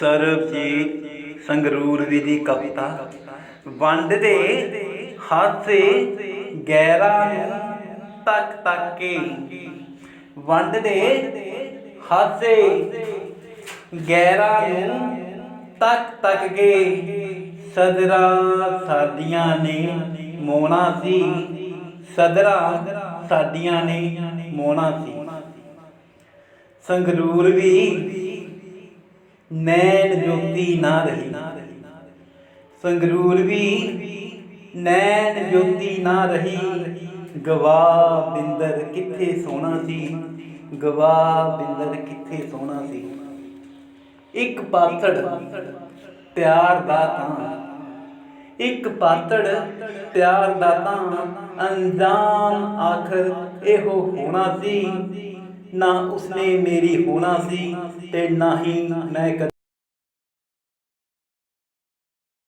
ਸਰਬਜੀਤ ਸੰਗਰੂਰ ਵੀ ਦੀ ਕਵਿਤਾ। ਵੰਡ ਦੇ ਹਾਸੇ ਗਹਿਰਾ ਤੱਕ ਤੱਕ। ਕੇ ਵੰਡ ਹਾਸੇ ਗਹਿਰਾ ਨੂੰ ਤੱਕ ਤੱਕ। ਕੇ ਸਦਰਾ ਸਾਡੀਆਂ ਨੇ ਮੋਣਾ ਸੀ। ਸਦਰਾ ਸਾਡੀਆਂ ਨੇ ਮੋਣਾ ਸੀ। ਸੰਗਰੂਰ ਵੀ ਨੈਣ ਜੋਤੀ ਨਾ ਰਹੀ। ਸੰਗਰੂਰ ਵੀ ਨੈਣ ਜੋਤੀ ਨਾ ਰਹੀ। ਗਵਾ ਬਿੰਦਰ ਕਿੱਥੇ ਸੋਣਾ ਸੀ? ਗਵਾ ਬਿੰਦਰ ਕਿੱਥੇ ਸੋਣਾ ਸੀ? ਇੱਕ ਪਾਤੜ ਪਿਆਰ ਦਾ ਤਾਂ। ਇੱਕ ਪਾਤੜ ਪਿਆਰ ਦਾ ਤਾਂ। ਅੰਜਾਮ ਆਖਰ ਇਹੋ ਹੋਣਾ ਸੀ। ਨਾ ਉਸਨੇ ਮੇਰੀ ਹੋਣਾ ਸੀ ਤੇ ਨਾ ਹੀ ਮੈਂ ਕਦੇ